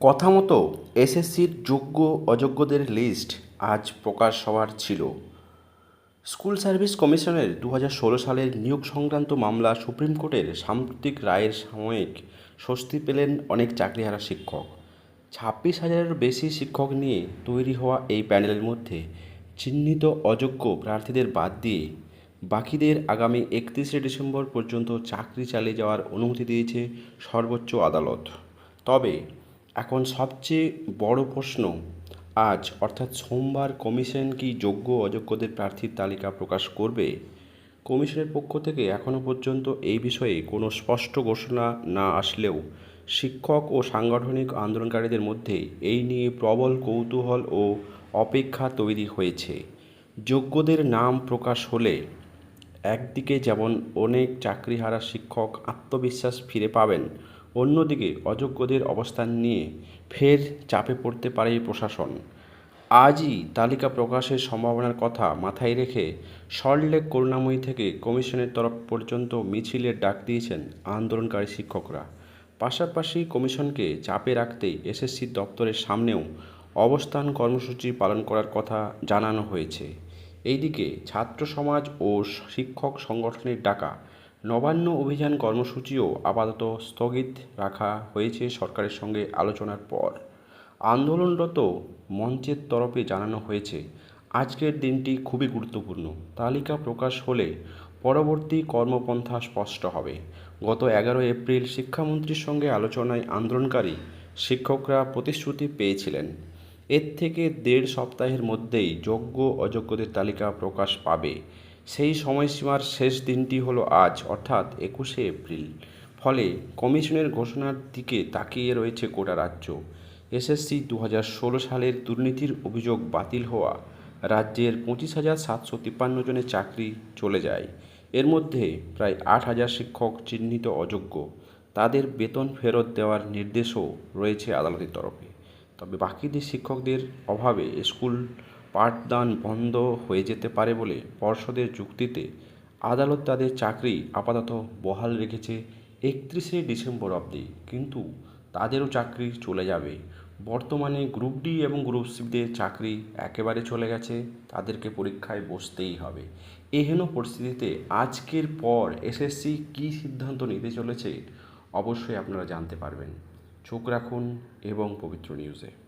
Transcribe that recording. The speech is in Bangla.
কথা মতো এসএসসির যোগ্য অযোগ্যদের লিস্ট আজ প্রকাশ হওয়ার ছিল। স্কুল সার্ভিস কমিশনের দু হাজার ষোলো সালের নিয়োগ সংক্রান্ত মামলা সুপ্রিম কোর্টের সাম্প্রতিক রায়ের সাময়িক স্বস্তি পেলেন অনেক চাকরিহারা শিক্ষক। ছাব্বিশ হাজারের বেশি শিক্ষক নিয়ে তৈরি হওয়া এই প্যানেলের মধ্যে চিহ্নিত অযোগ্য প্রার্থীদের বাদ দিয়ে বাকিদের আগামী একত্রিশে ডিসেম্বর পর্যন্ত চাকরি চালিয়ে যাওয়ার অনুমতি দিয়েছে সর্বোচ্চ আদালত। তবে এখন সবচেয়ে বড় প্রশ্ন, আজ অর্থাৎ সোমবার কমিশন কি যোগ্য অযোগ্যদের প্রার্থীর তালিকা প্রকাশ করবে? কমিশনের পক্ষ থেকে এখনও পর্যন্ত এই বিষয়ে কোনো স্পষ্ট ঘোষণা না আসলেও শিক্ষক ও সাংগঠনিক আন্দোলনকারীদের মধ্যে এই নিয়ে প্রবল কৌতূহল ও অপেক্ষা তৈরি হয়েছে। যোগ্যদের নাম প্রকাশ হলে একদিকে যেমন অনেক চাকরিহারা শিক্ষক আত্মবিশ্বাস ফিরে পাবেন অন্যদিকে অযোগ্যদের অবস্থান নিয়ে ফের চাপে পড়তে পারে প্রশাসন। আজই তালিকা প্রকাশের সম্ভাবনার কথা মাথায় রেখে সল্টলেক করুণাময়ী থেকে কমিশনের তরফ পর্যন্ত মিছিলের ডাক দিয়েছেন আন্দোলনকারী শিক্ষকরা। পাশাপাশি কমিশনকে চাপে রাখতেই এসএসসি দপ্তরের সামনেও অবস্থান কর্মসূচি পালন করার কথা জানানো হয়েছে। এইদিকে ছাত্র সমাজ ও শিক্ষক সংগঠনের ডাকা নবান্ন অভিযান কর্মসূচিও আপাতত স্থগিত রাখা হয়েছে সরকারের সঙ্গে আলোচনার পর। আন্দোলনরত মঞ্চের তরফে জানানো হয়েছে, আজকের দিনটি খুবই গুরুত্বপূর্ণ। তালিকা প্রকাশ হলে পরবর্তী কর্মপন্থা স্পষ্ট হবে। গত এগারো এপ্রিল শিক্ষামন্ত্রীর সঙ্গে আলোচনায় আন্দোলনকারী শিক্ষকরা প্রতিশ্রুতি পেয়েছিলেন। এর থেকে দেড় সপ্তাহের মধ্যেই যোগ্য অযোগ্যদের তালিকা প্রকাশ পাবে। সেই সময়সীমার শেষ দিনটি হলো আজ, অর্থাৎ একুশে এপ্রিল। ফলে কমিশনের ঘোষণার দিকে তাকিয়ে রয়েছে গোটা রাজ্য। এসএসসি দু হাজার ষোলো সালের দুর্নীতির অভিযোগ বাতিল হওয়া, রাজ্যের পঁচিশ হাজার সাতশো তিপ্পান্ন জনের চাকরি চলে যায়। এর মধ্যে প্রায় আট হাজার শিক্ষক চিহ্নিত অযোগ্য। তাদের বেতন ফেরত দেওয়ার নির্দেশও রয়েছে আদালতের তরফে। তবে বাকিদের শিক্ষকদের অভাবে স্কুল পাঠদান বন্ধ হয়ে যেতে পারে বলে পর্ষদের যুক্তিতে আদালত তাদের চাকরি আপাতত বহাল রেখেছে একত্রিশে ডিসেম্বর অবধি। কিন্তু তাদেরও চাকরি চলে যাবে। বর্তমানে গ্রুপ ডি এবং গ্রুপ সিদের চাকরি একেবারে চলে গেছে। তাদেরকে পরীক্ষায় বসতেই হবে। এহেন পরিস্থিতিতে আজকের পর এসএসসি কি সিদ্ধান্ত নিতে চলেছে, অবশ্যই আপনারা জানতে পারবেন। চোখ রাখুন এবং পবিত্র নিউজে।